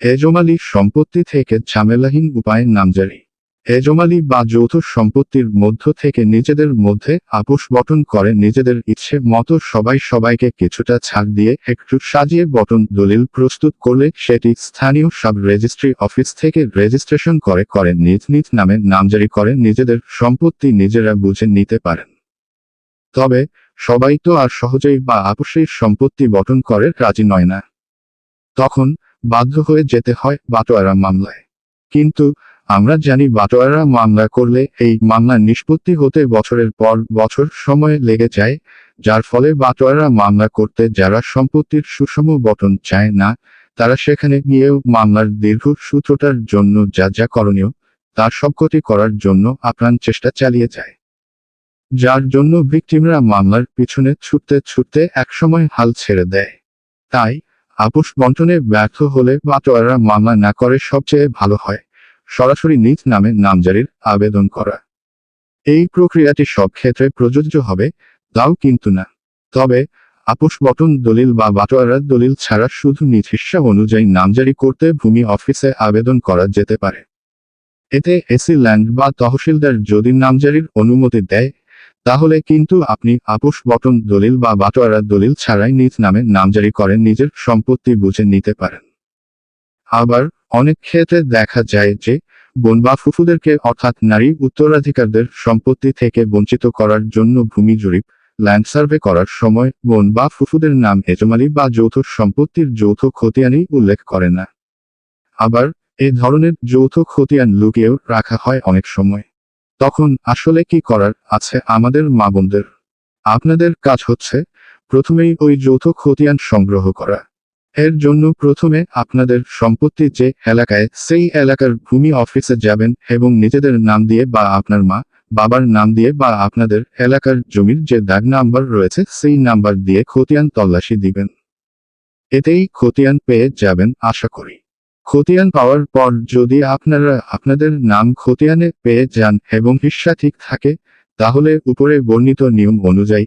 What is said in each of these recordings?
এজমালি সম্পত্তি থেকে ঝামেলাহীন উপায়ে নামজারি এজমালি বা যৌথ সম্পত্তির মধ্য থেকে নিজেদের মধ্যে আপোষ বটন করে নিজেদের ইচ্ছে মতো সবাই সবাইকে কিছুটা ছাড় দিয়ে একটু সাজিয়ে বটন দলিল প্রস্তুত করলে সেটি স্থানীয় সাব রেজিস্ট্রি অফিস থেকে রেজিস্ট্রেশন করে করে নিজ নিজ নামে নামজারি করে নিজেদের সম্পত্তি নিজেরা বুঝে নিতে পারেন। তবে সবাই তো আর সহজেই বা আপোষের সম্পত্তি বটন করে রাজি নয় না। তখন বাধ্য হয়ে যেতে হয় বাটোয়ারা মামলায়। কিন্তু আমরা জানি বাটোয়ারা মামলা করলে এই মামলা নিষ্পত্তি হতে বছরের পর বছর সময় লেগে যায়, যার ফলে বাটোয়ারা মামলা করতে যারা সম্পত্তির সুষম বটন চায় না, তারা সেখানে গিয়েও মামলার দীর্ঘ সূত্রটার জন্য যা যা করণীয়, তা সবকটি করার জন্য আপ্রাণ চেষ্টা চালিয়ে যায়। যার জন্য ভিকটিমরা মামলার পিছনে ছুটতে ছুটতে একসময় হাল ছেড়ে দেয়। তাই আপোষ বন্টনে ব্যর্থ হলে বাটোয়ারা মামলা না করে সবচেয়ে ভালো হয়। সরাসরি নিজ নামে নামজারির আবেদন করা। এই প্রক্রিয়াটি সব ক্ষেত্রে প্রযোজ্য হবে, তাও কিন্তু না। তবে, আপোষ বটন দলিল বা বাটোয়ারার দলিল ছাড়া শুধু নিজ অনুযায়ী নামজারি করতে ভূমি অফিসে আবেদন করা যেতে পারে। এতে এসি ল্যান্ড বা তহসিলদার যদি নামজারির অনুমতি দেয় তাহলে কিন্তু আপনি আপোষ বটন দলিল বা বাটোয়ারা দলিল ছাড়াই নিজ নামে নামজারি করেন, নিজের সম্পত্তি বুঝে নিতে পারেন। আবার অনেক ক্ষেত্রে দেখা যায় যে বোন বা ফুফুদেরকে অর্থাৎ নারী উত্তরাধিকারদের সম্পত্তি থেকে বঞ্চিত করার জন্য ভূমি জরিপ, ল্যান্ড সার্ভে করার সময় বোন বা ফুফুদের নাম এজমালি বা যৌথ সম্পত্তির যৌথ খতিয়ানই উল্লেখ করে না। আবার এ ধরনের যৌথ খতিয়ান লুকিয়েও রাখা হয় অনেক সময়। তখন আসলে কি করার আছে আমাদের মা বোনদের? আপনাদের কাজ হচ্ছে প্রথমেই ওই যৌথ খতিয়ান সংগ্রহ করা। এর জন্য প্রথমে আপনাদের সম্পত্তি যে এলাকায় সেই এলাকার ভূমি অফিসে যাবেন এবং নিজেদের নাম দিয়ে বা আপনার মা, বাবার নাম দিয়ে বা আপনাদের এলাকার জমির যে দাগ নাম্বার রয়েছে সেই নাম্বার দিয়ে খতিয়ান তল্লাশি দিবেন। এতেই খতিয়ান পেয়ে যাবেন, আশা করি। খতিয়ান পাওয়ার পর যদি আপনারা আপনাদের নাম খতিয়ানে পেয়ে যান এবং হিস্সা ঠিক থাকে, তাহলে উপরে বর্ণিত নিয়ম অনুযায়ী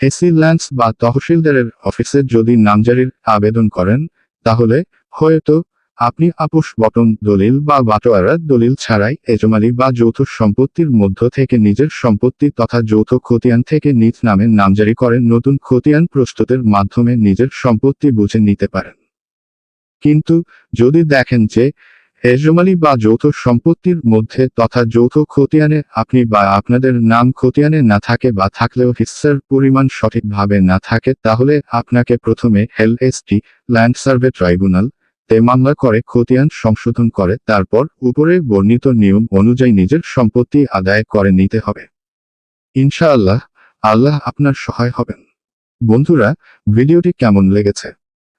এসি ল্যান্ডস বা তহসিলদারের অফিসে যদি নামজারির আবেদন করেন, তাহলে হয়তো আপনি আপোষ বটন দলিল বা বাটোয়ারা দলিল ছাড়াই এজমালি বা যৌথ সম্পত্তির মধ্য থেকে নিজের সম্পত্তি তথা যৌথ খতিয়ান থেকে নিজ নামে নামজারি করেন নতুন খতিয়ান প্রস্তুতের মাধ্যমে নিজের সম্পত্তি বুঝে নিতে পারেন। কিন্তু যদি দেখেন যে এজমালি বা যৌথ সম্পত্তির মধ্যে তথা যৌথ খতিয়ানে আপনি বা আপনাদের নাম খতিয়ানে না থাকে বা থাকলেও হিস্সার পরিমাণ সঠিকভাবে না থাকে, তাহলে আপনাকে প্রথমে L LST, land survey tribunal, তে মামলা করে, খতিয়ান সংশোধন করে, তারপর উপরে বর্ণিত নিয়ম অনুযায়ী নিজের সম্পত্তি আদায় করে নিতে হবে। ইনশাআল্লাহ, আল্লাহ আপনার সহায় হবেন। বন্ধুরা, ভিডিওটি কেমন লেগেছে?